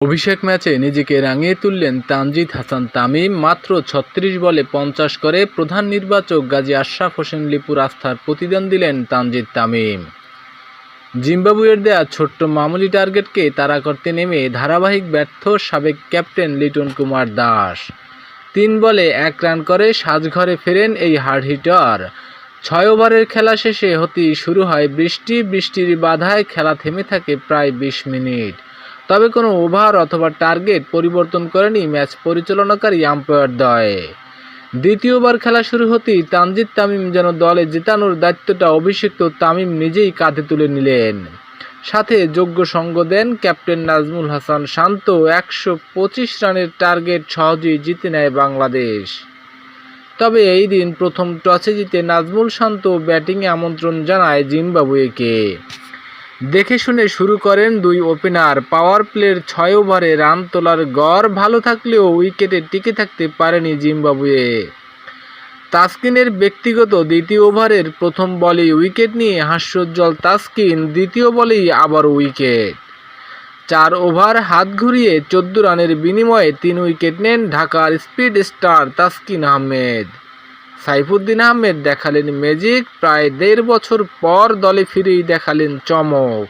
অভিষেক ম্যাচে নিজেকে রাঙিয়ে তুললেন তানজিদ হাসান তামিম, মাত্র ছত্রিশ বলে পঞ্চাশ করে প্রধান নির্বাচক গাজী আশরাফ হোসেন লিপুর আস্থার প্রতিদান দিলেন তানজিদ তামিম। জিম্বাবুয়ের দেয়া ছোট্ট মামুলি টার্গেটকে তাড়া করতে নেমে ধারাবাহিক ব্যর্থ সাবেক ক্যাপ্টেন লিটন কুমার দাস। তিন বলে এক রান করে সাজঘরে ফেরেন এই হার্ড হিটার। ছয় ওভারের খেলা শেষে হতেই শুরু হয় বৃষ্টি, বৃষ্টির বাধায় খেলা থেমে থাকে প্রায় বিশ মিনিট। তবে কোনো ওভার অথবা টার্গেট পরিবর্তন করেনি ম্যাচ পরিচালনাকারী আম্পায়ার দয়। দ্বিতীয়বার খেলা শুরু হতেই তানজিদ তামিম যেন দলে জেতানোর দায়িত্বটা অভিষিক্ত তামিম নিজেই কাঁধে তুলে নিলেন। সাথে যোগ্য সঙ্গ দেন ক্যাপ্টেন নাজমুল হাসান শান্ত, একশো পঁচিশ রানের টার্গেট সহজেই জিতে নেয় বাংলাদেশ। তবে এই দিন প্রথম টসে জিতে নাজমুল শান্ত ব্যাটিংয়ে আমন্ত্রণ জানায় জিম্বাবুয়েকে। দেখে শুনে শুরু করেন দুই ওপেনার পাওয়ার প্লের ছয় ওভারে রান তোলার গড় ভালো থাকলেও উইকেটে টিকে থাকতে পারেনি জিম্বাবুয়ে। তাসকিনের ব্যক্তিগত দ্বিতীয় ওভারের প্রথম বলেই উইকেট নিয়ে হাস্যোজ্জ্বল তাসকিন, দ্বিতীয় বলেই আবার উইকেট চার ওভার হাত ঘুরিয়ে চোদ্দ রানের বিনিময়ে তিন উইকেট নেন ঢাকার স্পিড স্টার তাসকিন আহমেদ। সাইফুদ্দিন আহমেদ দেখালেন ম্যাজিক, প্রায় দেড় বছর পর দলে ফিরেই দেখালেন চমক।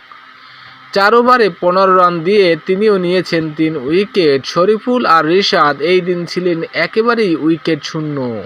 চার ওভারে পনেরো রান দিয়ে তিনিও নিয়েছেন তিন উইকেট। শরীফুল আর রিশাদ এই দিন ছিলেন একেবারেই উইকেট শূন্য।